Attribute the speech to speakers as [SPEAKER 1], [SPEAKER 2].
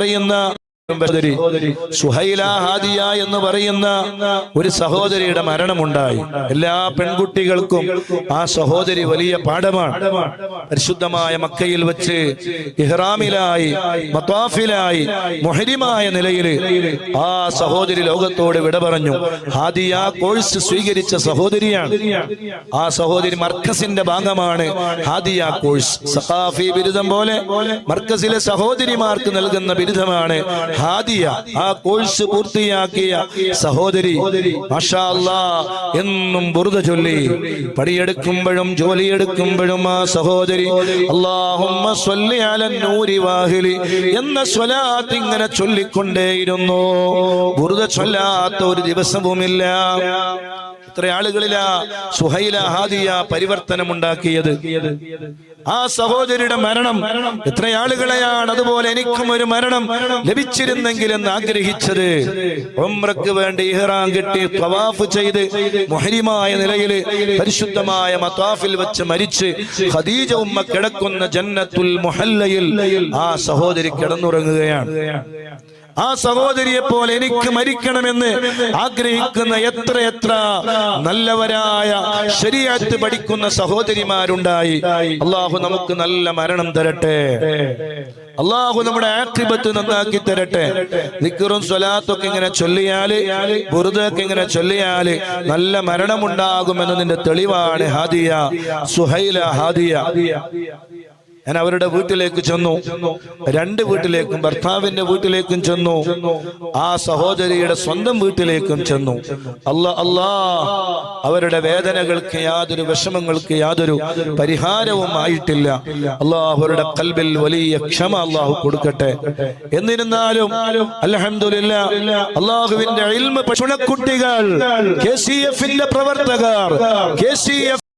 [SPEAKER 1] പറയുന്ന സഹോദരി സുഹൈല ഹാദിയ എന്ന് പറയുന്ന ഒരു സഹോദരിയുടെ മരണമുണ്ടായി. എല്ലാ പെൺകുട്ടികൾക്കും ആ സഹോദരി വലിയ പാഠമാണ്. പരിശുദ്ധമായ മക്കയിൽ വെച്ച് ഇഹ്റാമിലായി മത്താഫിലായി മൊഹരിമായ നിലയിൽ ആ സഹോദരി ലോകത്തോട് വിട പറഞ്ഞു ഹാദിയ കോഴ്സ് സ്വീകരിച്ച സഹോദരിയാണ്. ആ സഹോദരി മർക്കസിന്റെ ഭാഗമാണ് ഹാദിയ കോഴ്സ്. സഖാഫി ബിരുദം പോലെ മർക്കസിലെ സഹോദരിമാർക്ക് നൽകുന്ന ബിരുദമാണ് ഹാദിയ ആ കോഴ്സ് പൂർത്തിയാക്കിയ സഹോദരി എന്നും ബുറുത ചൊല്ലി പടിയെടുക്കുമ്പോഴും ജോലിയെടുക്കുമ്പോഴും ആ സഹോദരി അലൻ നൂരി വാഹിലി എന്ന സ്വലാത്ത് ഇങ്ങനെ ചൊല്ലിക്കൊണ്ടേയിരുന്നു. ബുറുത ചൊല്ലാത്ത ഒരു ദിവസവുമില്ല. ഇത്ര ആളുകളിലാ സുഹൈല ഹാദിയ പരിവർത്തനം പരിവർത്തനമുണ്ടാക്കിയത്. ആ സഹോദരിയുടെ മരണം എത്ര ആളുകളെയാണ് അതുപോലെ എനിക്കും ഒരു മരണം ലഭിച്ചിരുന്നെങ്കിൽ എന്ന് ആഗ്രഹിച്ചത്. ഒമ്രക്ക് വേണ്ടി ഇഹ്റാം കെട്ടി തവാഫ് ചെയ്ത് മുഹരിമായ നിലയിൽ പരിശുദ്ധമായ മത്താഫിൽ വെച്ച് മരിച്ച് ഖദീജ ഉമ്മ കിടക്കുന്ന ജന്നത്തുൽ മുഹല്ലയിൽ ആ സഹോദരി കിടന്നുറങ്ങുകയാണ്. ആ സഹോദരിയെ പോലെ എനിക്ക് മരിക്കണമെന്ന് ആഗ്രഹിക്കുന്ന എത്ര എത്ര നല്ലവരായ ശരിയാത്ത് പഠിക്കുന്ന സഹോദരിമാരുണ്ടായി. അള്ളാഹു നമുക്ക് നല്ല മരണം തരട്ടെ. അള്ളാഹു നമ്മുടെ ആക്രിപത്ത് നന്നാക്കി തരട്ടെ. നിക്കറും സ്വലാത്തൊക്കെ ഇങ്ങനെ ചൊല്ലിയാൽ ബുറുദൊക്കെ ഇങ്ങനെ ചൊല്ലിയാൽ നല്ല മരണമുണ്ടാകുമെന്നതിന്റെ തെളിവാണ് ഹാദിയ സുഹൈല ഹാദിയ. ഞാൻ അവരുടെ വീട്ടിലേക്ക് ചെന്നു. രണ്ട് വീട്ടിലേക്കും ഭർത്താവിന്റെ വീട്ടിലേക്കും ചെന്നു. ആ സഹോദരിയുടെ സ്വന്തം വീട്ടിലേക്കും ചെന്നു. അല്ല അല്ലാ അവരുടെ വേദനകൾക്ക് യാതൊരു വിഷമങ്ങൾക്ക് യാതൊരു പരിഹാരവും ആയിട്ടില്ല. അള്ളാഹ് അവരുടെ കൽബിൽ വലിയ ക്ഷമ അള്ളാഹു കൊടുക്കട്ടെ. എന്നിരുന്നാലും അലഹമില്ല അള്ളാഹുവിന്റെ ഇൽമ പശുണക്കുട്ടികൾ കെ സി എഫിന്റെ പ്രവർത്തകർ കെ സി എഫ്